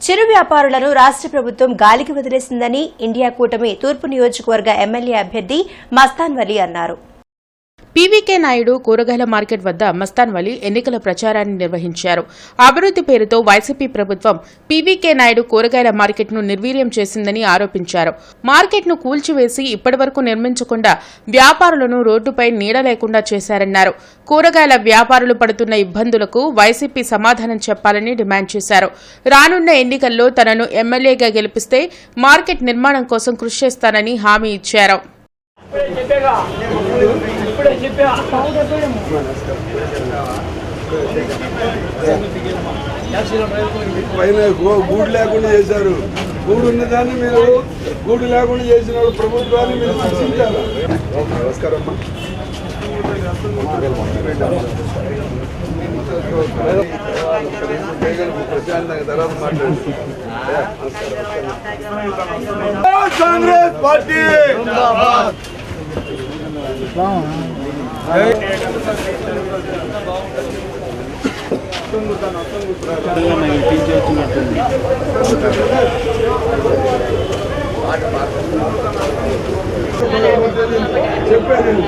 చిరు వ్యాపారులను రాష్ట్ర ప్రభుత్వం గాలికి వదిలేసిందని ఇండియా కూటమి తూర్పు నియోజకవర్గ ఎమ్మెల్యే అభ్యర్థి మస్తాన్ వలీ అన్నారు. పీవీకే నాయుడు కూరగాయల మార్కెట్ వద్ద మస్తాన్ వలి ఎన్నికల ప్రచారాన్ని నిర్వహించారు. అభివృద్ది పేరుతో వైసీపీ ప్రభుత్వం పీవీకే నాయుడు కూరగాయల మార్కెట్ను నిర్వీర్యం చేసిందని ఆరోపించారు. మార్కెట్ను కూల్చివేసి ఇప్పటివరకు నిర్మించకుండా వ్యాపారులను రోడ్డుపై నీడ లేకుండా చేశారన్నారు. కూరగాయల వ్యాపారులు పడుతున్న ఇబ్బందులకు వైసీపీ సమాధానం చెప్పాలని డిమాండ్ చేశారు. రానున్న ఎన్నికల్లో తనను ఎమ్మెల్యేగా గెలిపిస్తే మార్కెట్ నిర్మాణం కోసం కృషి చేస్తానని హామీ ఇచ్చారు. పైన గూడు లేకుండా చేశారు. గూడు ఉన్నదాన్ని మీరు గూడు లేకుండా చేసిన వాళ్ళు ప్రభుత్వాన్ని మీరు శిక్షించాలి? నమస్కారం. అమ్మా. ప్రశాంతంగా తర్వాత మాట్లాడు కాంగ్రెస్ పార్టీ! చెప్పాను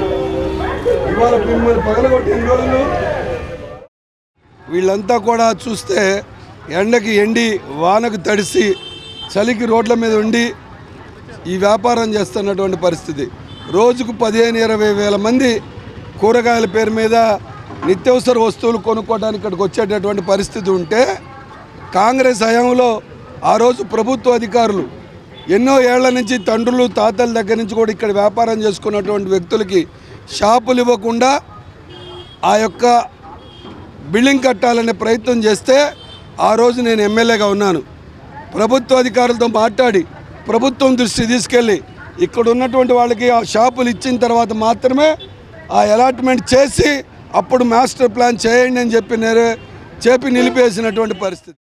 ఇవాళ మిమ్మల్ని పగలగొట్టి ఎన్ని రోజులు వీళ్ళంతా కూడా చూస్తే ఎండకి ఎండి వానకు తడిసి చలికి రోడ్ల మీద ఉండి ఈ వ్యాపారం చేస్తున్నటువంటి పరిస్థితి. రోజుకు పదిహేను ఇరవై వేల మంది కూరగాయల పేరు మీద నిత్యవసర వస్తువులు కొనుక్కోవడానికి ఇక్కడికి వచ్చేటటువంటి పరిస్థితి ఉంటే కాంగ్రెస్ హయాంలో ఆ రోజు ప్రభుత్వ అధికారులు ఎన్నో ఏళ్ళ నుంచి తండ్రులు తాతల దగ్గర నుంచి కూడా ఇక్కడ వ్యాపారం చేసుకున్నటువంటి వ్యక్తులకి షాపులు ఇవ్వకుండా ఆ యొక్క బిల్డింగ్ కట్టాలనే ప్రయత్నం చేస్తే ఆ రోజు నేను ఎమ్మెల్యేగా ఉన్నాను. ప్రభుత్వ అధికారులతో మాట్లాడి ప్రభుత్వం దృష్టి తీసుకెళ్ళి ఇక్కడ ఉన్నటువంటి వాళ్ళకి ఆ షాపులు ఇచ్చిన తర్వాత మాత్రమే ఆ అలాట్మెంట్ చేసి అప్పుడు మాస్టర్ ప్లాన్ చేయండి అని చెప్పి చెప్పి నిలిపేసినటువంటి పరిస్థితి.